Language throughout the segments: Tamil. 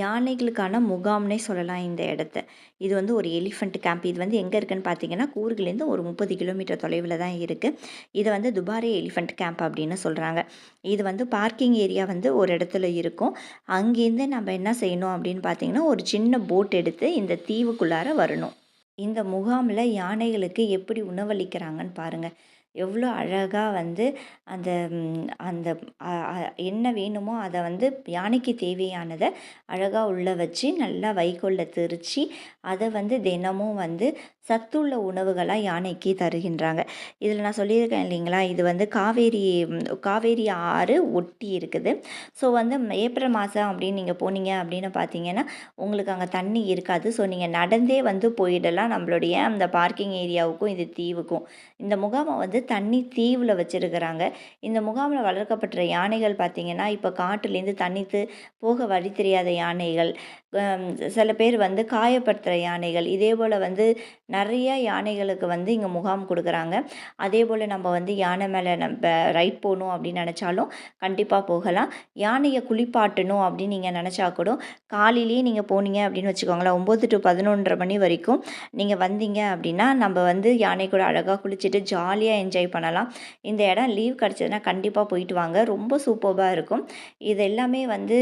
யானைகளுக்கான முகாம்னே சொல்லலாம் இந்த இடத்த. இது வந்து ஒரு எலிஃபண்ட் கேம்ப் இது வந்து எங்கே இருக்குன்னு பார்த்தீங்கன்னா கூர்க்லேருந்து ஒரு முப்பது கிலோமீட்டர் தொலைவில் தான் இருக்குது இதை வந்து துபாரி எலிஃபண்ட் கேம்ப் அப்படின்னு சொல்கிறாங்க இது வந்து பார்க்கிங் ஏரியா வந்து ஒரு இடத்துல இருக்கும். அங்கேருந்து நம்ம என்ன செய்யணும் அப்படின்னு பார்த்தீங்கன்னா ஒரு சின்ன போட் எடுத்து இந்த தீவுக்குள்ளார வரணும். இந்த முகாமில் யானைகளுக்கு எப்படி உணவளிக்கிறாங்கன்னு பாருங்கள் எவ்வளோ அழகாக வந்து அந்த அந்த என்ன வேணுமோ அதை வந்து யானைக்கு தேவையானதை அழகாக உள்ளே வச்சு நல்லா வைக்கோலில் திரித்து அதை வந்து தினமும் வந்து சத்துள்ள உணவுகளாக யானைக்கு தருகின்றாங்க. இதில் நான் சொல்லியிருக்கேன் இல்லைங்களா? இது வந்து காவேரி காவேரி ஆறு ஒட்டி இருக்குது. ஸோ வந்து ஏப்ரல் மாதம் அப்படின்னு நீங்கள் போனீங்க அப்படின்னு பார்த்தீங்கன்னா உங்களுக்கு அங்கே தண்ணி இருக்காது. ஸோ நீங்கள் நடந்தே வந்து போயிடலாம் நம்மளுடைய அந்த பார்க்கிங் ஏரியாவுக்கும் இது தீவுக்கும். இந்த முகாமை வந்து தண்ணி தீவில் வச்சுருக்கிறாங்க. இந்த முகாமில் வளர்க்கப்பட்ட யானைகள் பார்த்திங்கன்னா இப்போ காட்டுலேருந்து தண்ணித்து போக வழி தெரியாத யானைகள் சில பேர் வந்து காயப்படுத்துகிற யானைகள் இதே போல் வந்து நிறைய யானைகளுக்கு வந்து இங்கே முகாம் கொடுக்குறாங்க. அதே போல் நம்ம வந்து யானை மேலே நம்ம ரைட் போகணும் அப்படின்னு நினச்சாலும் கண்டிப்பாக போகலாம். யானையை குளிப்பாட்டணும் அப்படின்னு நீங்கள் நினச்சா கூட காலையிலேயே நீங்கள் போனீங்க அப்படின்னு வச்சுக்கோங்களேன் ஒம்பது டு பதினொன்றரை மணி வரைக்கும் நீங்கள் வந்தீங்க அப்படின்னா நம்ம வந்து யானை கூட அழகாக குளிச்சுட்டு ஜாலியாக என்ஜாய் என்ஜாய் பண்ணலாம். இந்த இடம் லீவ் கிடச்சதுன்னா கண்டிப்பாக போயிட்டு வாங்க. ரொம்ப சூப்பராக இருக்கும். இது எல்லாமே வந்து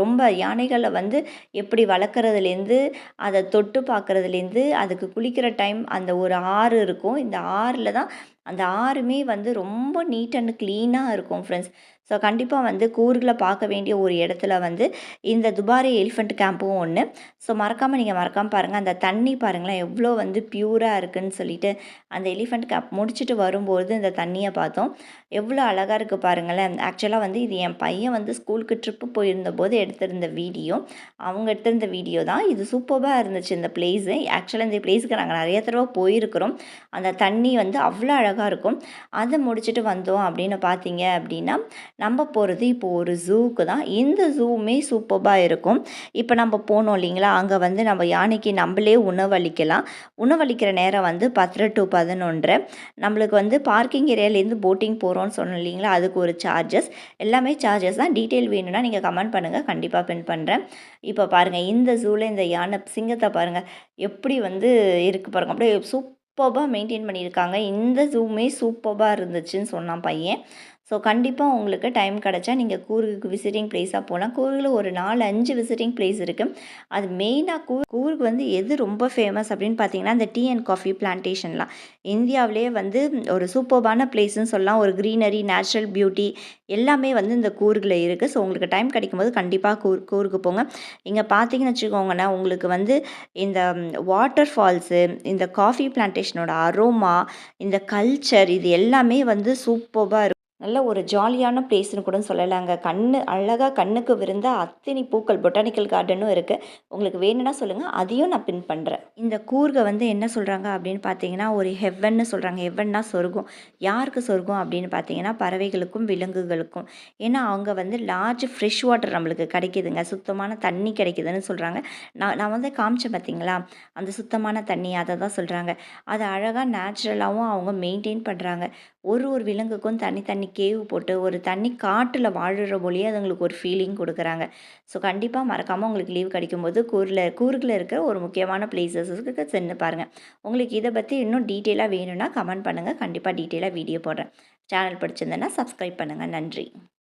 ரொம்ப யானைகளை வந்து எப்படி வளர்க்குறதுலேருந்து அதை தொட்டு பார்க்குறதுலேருந்து அதுக்கு குளிக்கிற டைம் அந்த ஒரு ஆறு இருக்கும். இந்த ஆறில் தான் அந்த ஆறுமே வந்து ரொம்ப நீட் அண்ட் க்ளீனாக இருக்கும் ஃப்ரெண்ட்ஸ் ஸோ கண்டிப்பாக வந்து கூறுகளை பார்க்க வேண்டிய ஒரு இடத்துல வந்து இந்த துபாரி எலிஃபண்ட் கேம்பும் ஒன்று ஸோ மறக்காமல் நீங்கள் மறக்காமல் பாருங்கள் அந்த தண்ணி பாருங்களேன் எவ்வளோ வந்து பியூராக இருக்குதுன்னு சொல்லிட்டு அந்த எலிஃபண்ட் கேம்ப் முடிச்சுட்டு வரும்போது இந்த தண்ணியை பார்த்தோம். எவ்வளோ அழகாக இருக்குது பாருங்களேன். ஆக்சுவலாக வந்து இது என் பையன் வந்து ஸ்கூலுக்கு ட்ரிப்பு போயிருந்த போது எடுத்திருந்த வீடியோ அவங்க எடுத்திருந்த வீடியோ தான். இது சூப்பராக இருந்துச்சு இந்த பிளேஸு ஆக்சுவலாக இந்த பிளேஸுக்கு நாங்கள் நிறைய தடவை போயிருக்கிறோம். அந்த தண்ணி வந்து அவ்வளோ அழகாக அழகாக இருக்கும். அதை முடிச்சுட்டு வந்தோம் அப்படின்னு பார்த்தீங்க அப்படின்னா நம்ம போகிறது இப்போது ஒரு ஜூவுக்கு தான். இந்த ஜூவுமே சூப்பராக இருக்கும். இப்போ நம்ம போனோம் இல்லைங்களா? அங்கே வந்து நம்ம யானைக்கு நம்மளே உணவளிக்கலாம். உணவளிக்கிற நேரம் வந்து பத்தரை டு பதினொன்று நம்மளுக்கு வந்து பார்க்கிங் ஏரியாலேருந்து போட்டிங் போகிறோன்னு சொன்னோம் இல்லைங்களா? அதுக்கு ஒரு சார்ஜஸ் எல்லாமே சார்ஜஸ் தான். டீட்டெயில் வேணும்னா நீங்கள் கமெண்ட் பண்ணுங்கள் கண்டிப்பாக பின் பண்ணுறேன் இப்போ பாருங்கள் இந்த ஜூவில் இந்த யானை சிங்கத்தை பாருங்கள் எப்படி வந்து இருக்குது பாருங்கள் அப்படியே சூப் சூப்பராக மெயின்டைன் பண்ணியிருக்காங்க. இந்த ஜூமே சூப்பராக இருந்துச்சுன்னு சொன்னான் பையன். ஸோ கண்டிப்பாக உங்களுக்கு டைம் கிடச்சா நீங்கள் கூர்குக்கு விசிட்டிங் பிளேஸாக போகலாம் கூர்கில் ஒரு நாலு அஞ்சு விசிட்டிங் பிளேஸ் இருக்குது அது மெயினாக கூர் கூர்க் வந்து எது ரொம்ப ஃபேமஸ் அப்படின்னு பார்த்தீங்கன்னா இந்த டீ அண்ட் காஃபி பிளான்டேஷன்லாம் இந்தியாவிலே வந்து ஒரு சூப்பர்பான பிளேஸ்னு சொல்லலாம். ஒரு க்ரீனரி நேச்சுரல் பியூட்டி எல்லாமே வந்து இந்த கூர்கில் இருக்குது ஸோ உங்களுக்கு டைம் கிடைக்கும்போது கண்டிப்பாக கூர் கூருக்கு போங்க. இங்கே பார்த்தீங்கன்னு வச்சுக்கோங்கன்னா உங்களுக்கு வந்து இந்த வாட்டர் ஃபால்ஸு இந்த காஃபி பிளான்டேஷனோட அரோமா இந்த கல்ச்சர் இது எல்லாமே வந்து சூப்பராக இருக்கும் நல்ல ஒரு ஜாலியான பிளேஸ்னு கூட சொல்லலாங்க. கண்ணு அழகாக கண்ணுக்கு விருந்த அத்தனை பூக்கள் பொட்டானிக்கல் கார்டனும் இருக்குது உங்களுக்கு வேணும்னா சொல்லுங்கள் அதையும் நான் பின் பண்ணுறேன் இந்த கூர்கை வந்து என்ன சொல்கிறாங்க அப்படின்னு பார்த்தீங்கன்னா ஒரு ஹெவன்னு சொல்கிறாங்க ஹெவன்னா சொர்க்கம். யாருக்கு சொர்க்கம் அப்படின்னு பார்த்தீங்கன்னா பறவைகளுக்கும் விலங்குகளுக்கும். ஏன்னா அவங்க வந்து லார்ஜ் ஃப்ரெஷ் வாட்டர் நம்மளுக்கு கிடைக்கிதுங்க. சுத்தமான தண்ணி கிடைக்குதுன்னு சொல்கிறாங்க நான் நான் வந்து காமிச்சேன் பார்த்தீங்களா அந்த சுத்தமான தண்ணி அதை தான் சொல்கிறாங்க அதை அழகாக நேச்சுரலாகவும் அவங்க மெயின்டைன் பண்ணுறாங்க ஒரு ஒரு விலங்குக்கும் தனித்தனி கேவ் போட்டு ஒரு தண்ணி காட்டில் வாழுற போலியே அதுங்களுக்கு ஒரு ஃபீலிங் கொடுக்குறாங்க. ஸோ கண்டிப்பாக மறக்காமல் உங்களுக்கு லீவ் கிடைக்கும்போது கூரில் கூர்கில் இருக்கிற ஒரு முக்கியமான பிளேசஸுக்கு சென்று பாருங்கள் உங்களுக்கு இதை பற்றி இன்னும் டீட்டெயிலாக வேணும்னா கமெண்ட் பண்ணுங்கள் கண்டிப்பாக டீட்டெயிலாக வீடியோ போடுறேன். சேனல் பிடிச்சிருந்தேன்னா சப்ஸ்கிரைப் பண்ணுங்கள் நன்றி.